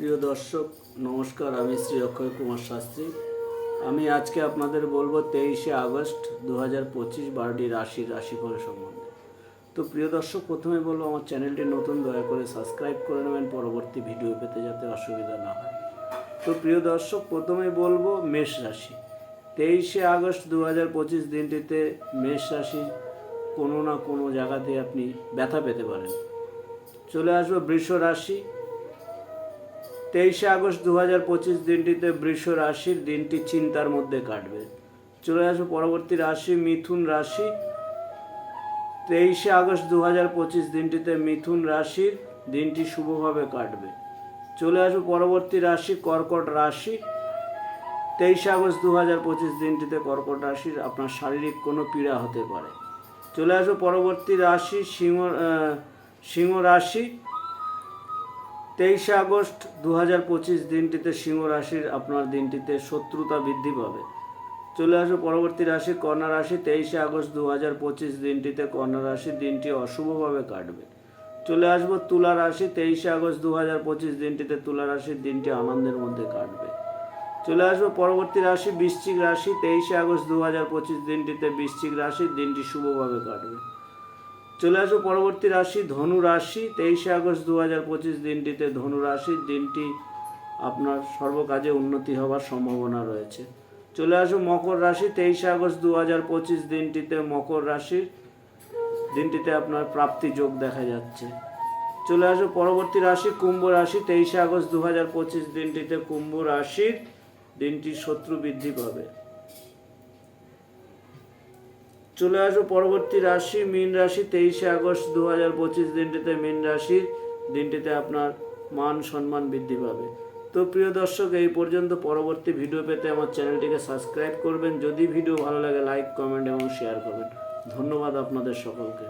প্রিয় দর্শক, নমস্কার, আমি শ্রী অক্ষয় কুমার শাস্ত্রী। আমি আজকে আপনাদের বলব তেইশে আগস্ট দু হাজার পঁচিশ বারোটি রাশির রাশিফল সম্বন্ধে। তো প্রিয় দর্শক, প্রথমে বলব, আমার চ্যানেলটি নতুন, দয়া করে সাবস্ক্রাইব করে নেবেন। পরবর্তী ভিডিও পেতে যাতে অসুবিধা না হয়। তো প্রিয় দর্শক, প্রথমে বলব মেষ রাশি। তেইশে আগস্ট দু হাজার পঁচিশ দিনটিতে মেষ রাশি কোনো না কোনো জায়গাতে আপনি ব্যথা পেতে পারেন। চলে আসব বৃষ রাশি। তেইশে আগস্ট দু হাজার পঁচিশ দিনটিতে বৃষ রাশির দিনটি চিন্তার মধ্যে কাটবে। চলে আসব পরবর্তী রাশি, মিথুন রাশি। তেইশে আগস্ট দু হাজার পঁচিশ দিনটিতে মিথুন রাশির দিনটি শুভভাবে কাটবে। চলে আসব পরবর্তী রাশি, কর্কট রাশি। তেইশে আগস্ট দু হাজার পঁচিশ দিনটিতে কর্কট রাশির আপনার শারীরিক কোনো পীড়া হতে পারে। চলে আসব পরবর্তী রাশি, সিংহ সিংহ রাশি। তেইশে আগস্ট দু হাজার পঁচিশ দিনটিতে সিংহ রাশির আপনার দিনটিতে শত্রুতা বৃদ্ধি পাবে। চলে আসবে পরবর্তী রাশি, কন্যা রাশি। তেইশে আগস্ট দু হাজার পঁচিশ দিনটিতে কন্যা রাশির দিনটি অশুভভাবে কাটবে। চলে আসব তুলা রাশি। তেইশে আগস্ট দু হাজার পঁচিশ দিনটিতে তুলা রাশির দিনটি আনন্দের মধ্যে কাটবে। চলে আসব পরবর্তী রাশি, বৃশ্চিক রাশি। তেইশে আগস্ট দু হাজার পঁচিশ দিনটিতে বৃশ্চিক রাশির দিনটি শুভভাবে কাটবে। চলে আসব পরবর্তী রাশি, ধনু রাশি। তেইশে আগস্ট দু হাজার পঁচিশ দিনটিতে ধনু রাশির দিনটি আপনার সর্বকাজে উন্নতি হওয়ার সম্ভাবনা রয়েছে। চলে আসব মকর রাশি, তেইশে আগস্ট দু হাজার পঁচিশ দিনটিতে মকর রাশির দিনটিতে আপনার প্রাপ্তি যোগ দেখা যাচ্ছে। চলে আসব পরবর্তী রাশি, কুম্ভ রাশি, তেইশে আগস্ট দু হাজার পঁচিশ দিনটিতে কুম্ভ রাশির দিনটি শত্রু বৃদ্ধি পাবে। চলে আসব পরবর্তী রাশি, মীন রাশি, তেইশে আগস্ট দু হাজার পঁচিশ দিনটিতে মীন রাশির দিনটিতে আপনার মান সম্মান বৃদ্ধি পাবে। তো প্রিয় দর্শক, এই পর্যন্ত পরবর্তী ভিডিও পেতে আমার চ্যানেলটিকে সাবস্ক্রাইব করবেন। যদি ভিডিও ভালো লাগে, লাইক, কমেন্ট এবং শেয়ার করবেন। ধন্যবাদ আপনাদের সকলকে।